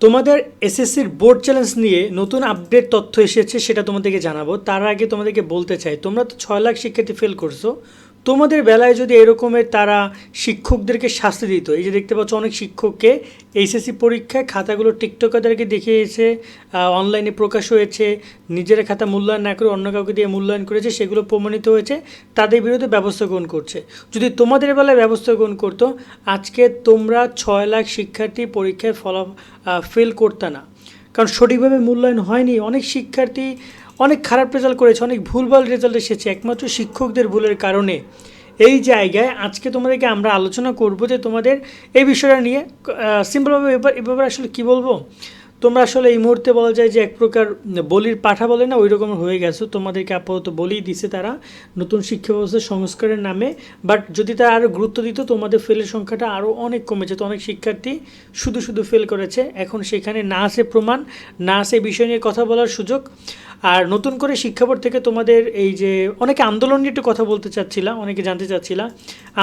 তোমাদের এসএসসির board challenge নিয়ে নতুন আপডেট তথ্য এসেছে, সেটা তোমাদেরকে জানাব। তার আগে তোমাদেরকে বলতে চাই, তোমরা তো ছয় লাখ শিক্ষার্থী ফেল করছ। তোমাদের বেলায় যদি এরকমের তারা শিক্ষকদেরকে শাস্তি দিত, এই যে দেখতে পাচ্ছ অনেক শিক্ষককে এইচএসসি পরীক্ষায় খাতাগুলো টিকটকারদেরকে দেখিয়েছে অনলাইনে প্রকাশ হয়েছে, নিজের খাতা মূল্যায়ন না করে অন্য কাউকে দিয়ে মূল্যায়ন করেছে, সেগুলো প্রমাণিত হয়েছে, তাদের বিরুদ্ধে ব্যবস্থা গ্রহণ করছে। যদি তোমাদের বেলায় ব্যবস্থা গ্রহণ করতো, আজকে তোমরা ছয় লাখ শিক্ষার্থী পরীক্ষায় ফলা ফেল করতে না। কারণ সঠিকভাবে মূল্যায়ন হয়নি। অনেক শিক্ষার্থী অনেক খারাপ রেজাল্ট করেছে, অনেক ভুলভাল রেজাল্ট এসেছে, একমাত্র শিক্ষকদের ভুলের কারণে। এই জায়গায় আজকে তোমাদেরকে আমরা আলোচনা করব যে তোমাদের এই বিষয়টা নিয়ে সিম্পলভাবে এবার এবার আসলে কী বলব? তোমরা আসলে এই মুহূর্তে বলা যায় যে এক প্রকার বলির পাঠা বলে না ওই রকম হয়ে গেছো। তোমাদেরকে আপাতত বলেই দিছে তারা নতুন শিক্ষা ব্যবস্থা সংস্কারের নামে। বাট যদি তারা আরও গুরুত্ব দিত, তোমাদের ফেলের সংখ্যাটা আরও অনেক কমে যেত অনেক শিক্ষার্থী শুধু শুধু ফেল করেছে। এখন সেখানে না আসে প্রমাণ, না আসে বিষয় নিয়ে কথা বলার সুযোগ। আর নতুন করে শিক্ষা বোর্ড থেকে তোমাদের এই যে অনেকে আন্দোলন নিয়ে একটু কথা বলতে চাচ্ছিলাম অনেকে জানতে চাচ্ছিলাম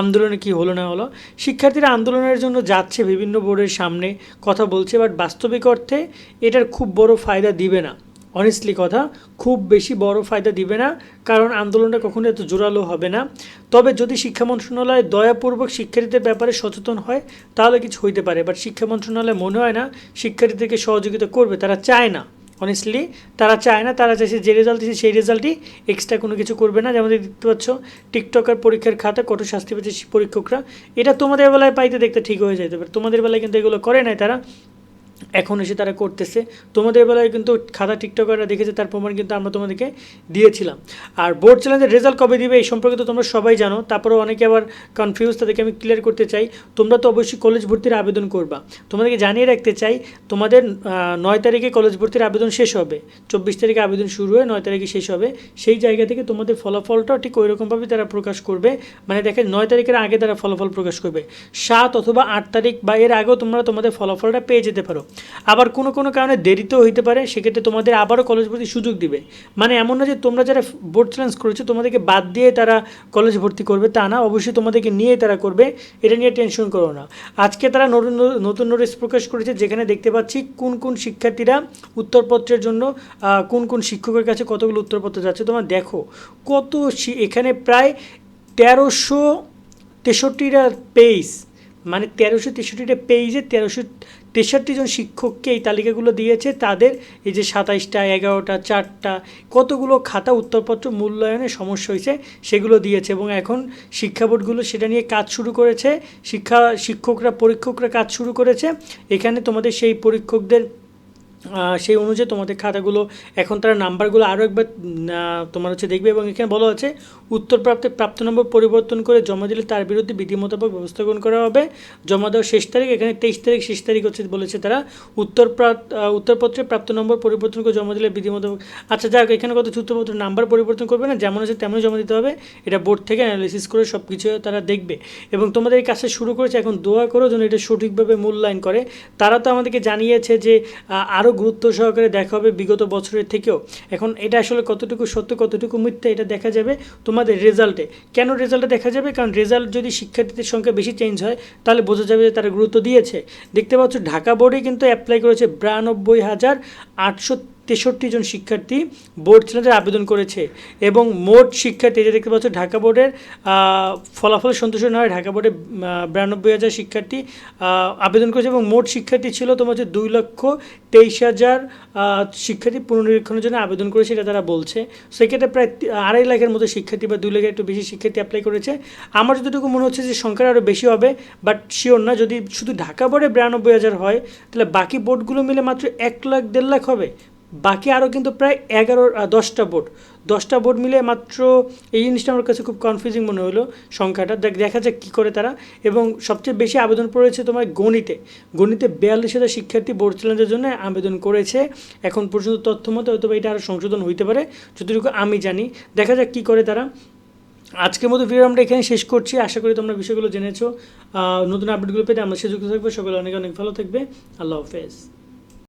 আন্দোলনে কি হলো না হলো। শিক্ষার্থীরা আন্দোলনের জন্য যাচ্ছে বিভিন্ন বোর্ডের সামনে কথা বলছে বাট বাস্তবিক অর্থে এটার খুব বড় ফায়দা দিবে না। অনেস্টলি কথা, খুব বেশি বড় ফায়দা দিবে না, কারণ আন্দোলনটা কখনো এত জোরালো হবে না। তবে যদি শিক্ষা মন্ত্রণালয় দয়াপূর্বক শিক্ষার্থীদের ব্যাপারে সচেতন হয়, তাহলে কিছু হইতে পারে বাট শিক্ষা মন্ত্রণালয় মনে হয় না শিক্ষার্থীদেরকে সহযোগিতা করবে, তারা চায় না। অনেস্টলি তারা চায় না, তারা চাইছে যে রেজাল্ট দিচ্ছে সেই রেজাল্টই এক্সট্রা কোনো কিছু করবে না। যেমন দেখতে পাচ্ছ টিকটকার পরীক্ষার খাতা কত শাস্তি পেয়েছে পরীক্ষকরা। এটা তোমাদের বেলায় পাইতে দেখতে ঠিক হয়ে যেতে পারে। তোমাদের বেলায় কিন্তু এগুলো করে নাই তারা। এখন এসে তারা করতেছে। তোমাদের বেলায় কিন্তু খাতা টিকটকাররা দেখেছে, তার প্রমাণ কিন্তু আমরা তোমাদেরকে দিয়েছিলাম। আর বোর্ড চ্যালেঞ্জের রেজাল্ট কবে দিবে এই সম্পর্কে তো তোমরা সবাই জানো। তারপরেও অনেকে আবার কনফিউজ তাদেরকে আমি ক্লিয়ার করতে চাই। তোমরা তো অবশ্যই কলেজ ভর্তির আবেদন করবা। তোমাদেরকে জানিয়ে রাখতে চাই, তোমাদের নয় তারিখে কলেজ ভর্তির আবেদন শেষ হবে। চব্বিশ তারিখে আবেদন শুরু হয়ে নয় তারিখে শেষ হবে। সেই জায়গা থেকে তোমাদের ফলাফলটাও ঠিক ওই রকমভাবে তারা প্রকাশ করবে। মানে দেখে নয় তারিখের আগে তারা ফলাফল প্রকাশ করবে। সাত অথবা আট তারিখ বা এর আগেও তোমরা তোমাদের ফলাফলটা পেয়ে যেতে পারো। আবার কোনো কোনো কারণে দেরিতেও হইতে পারে, সেক্ষেত্রে তোমাদের আবারও কলেজ ভর্তি সুযোগ দিবে। মানে এমন না যে তোমরা যারা বোর্ড চ্যালেঞ্জ করেছ, তোমাদেরকে বাদ দিয়ে তারা কলেজ ভর্তি করবে, তা না। অবশ্যই তোমাদেরকে নিয়ে তারা করবে, এটা নিয়ে টেনশন করো না। আজকে তারা নতুন নতুন নোটিশ প্রকাশ করেছে, যেখানে দেখতে পাচ্ছি কোন কোন শিক্ষার্থীরা উত্তরপত্রের জন্য কোন কোন শিক্ষকের কাছে কতগুলো উত্তরপত্র যাচ্ছে। তোমরা দেখো, কত এখানে প্রায় তেরোশো তেষট্টিটা পেজ মানে তেরোশো তেষট্টিটা পেজে তেরোশো তেষট্টি জন শিক্ষককে এই তালিকাগুলো দিয়েছে। তাদের এই যে সাতাইশটা, এগারোটা, চারটা, কতগুলো খাতা উত্তরপত্র মূল্যায়নের সমস্যা হয়েছে সেগুলো দিয়েছে এবং এখন শিক্ষা বোর্ডগুলো সেটা নিয়ে কাজ শুরু করেছে। শিক্ষা শিক্ষকরা, পরীক্ষকরা কাজ শুরু করেছে। এখানে তোমাদের সেই পরীক্ষকদের সেই অনুযায়ী তোমাদের খাতাগুলো, এখন তারা নাম্বারগুলো আরও একবার তোমার হচ্ছে দেখবে এবং এখানে বলা আছে উত্তরপ্রাপ্তে প্রাপ্ত নম্বর পরিবর্তন করে জমা দিলে তার বিরুদ্ধে বিধি মোতাবেক ব্যবস্থা গ্রহণ করা হবে। জমা দেওয়ার শেষ তারিখ, এখানে তেইশ তারিখ, শেষ তারিখ হচ্ছে বলেছে তারা। উত্তর উত্তরপত্রে প্রাপ্ত নম্বর পরিবর্তন করে জমা দিলে বিধি মোতাবেক আচ্ছা যাক, এখানে কত উত্তরপত্র নাম্বার পরিবর্তন করবে না, যেমন আছে তেমনই জমা দিতে হবে। এটা বোর্ড থেকে অ্যানালিসিস করে সব কিছু তারা দেখবে। এবং তোমাদের এই কাজটা শুরু করেছে, এখন দোয়া করো যেন এটা সঠিকভাবে মূল্যায়ন করে। তারা তো আমাদেরকে জানিয়েছে যে আরও গুরুত্ব সহকারে দেখা হবে বিগত বছরের থেকেও। এখন এটা আসলে কতটুকু সত্য, কতটুকু মিথ্যা এটা দেখা যাবে তোমাদের রেজাল্টে কেন রেজাল্টে দেখা যাবে? কারণ রেজাল্ট যদি শিক্ষার্থীদের সংখ্যা বেশি চেঞ্জ হয়, তাহলে বোঝা যাবে যে তারা গুরুত্ব দিয়েছে। দেখতে পাচ্ছ, ঢাকা বোর্ডে কিন্তু অ্যাপ্লাই করেছে বিরানব্বই হাজার আটশো তেষট্টি জন শিক্ষার্থী বোর্ড চ্যালেঞ্জের আবেদন করেছে এবং মোট শিক্ষার্থী যে দেখতে পাচ্ছ ঢাকা বোর্ডের ফলাফল সন্তুষ্ট নয় ঢাকা বোর্ডে বিরানব্বই হাজার শিক্ষার্থী আবেদন করেছে এবং মোট শিক্ষার্থী ছিল তোমার হচ্ছে দুই লক্ষ তেইশ হাজার শিক্ষার্থী পুনর্নিরীক্ষণের জন্য আবেদন করেছে এটা তারা বলছে। সেক্ষেত্রে প্রায় আড়াই লাখের মতো শিক্ষার্থী বা দুই লাখের একটু বেশি শিক্ষার্থী অ্যাপ্লাই করেছে। আমার যতটুকু মনে হচ্ছে যে সংখ্যা আরও বেশি হবে বাট শিওর না, যদি শুধু ঢাকা বোর্ডে বিরানব্বই হাজার হয়, তাহলে বাকি বোর্ডগুলো মিলে মাত্র এক লাখ, দেড় লাখ হবে। বাকি আরও কিন্তু প্রায় এগারো দশটা বোর্ড দশটা বোর্ড মিলে মাত্র এই জিনিসটা আমার কাছে খুব কনফিউজিং মনে হলো সংখ্যাটা। দেখ, দেখা যাক কী করে তারা। এবং সবচেয়ে বেশি আবেদন পড়েছে তোমার গণিতে। গণিতে বিয়াল্লিশ হাজার শিক্ষার্থী বোর্ড চ্যালেঞ্জের জন্য আবেদন করেছে। এখন পর্যন্ত তথ্য মতো হয়তো এটা আরও সংশোধন হইতে পারে। যতটুকু আমি জানি, দেখা যাক কী করে তারা। আজকের মতো ভিডিও আমরা এখানে শেষ করছি। আশা করি তোমরা বিষয়গুলো জেনেছো। নতুন আপডেটগুলো পেতে আমরা সে যুক্ত থাকবে। সকলে অনেক অনেক ভালো থাকবে। আল্লাহ হাফেজ।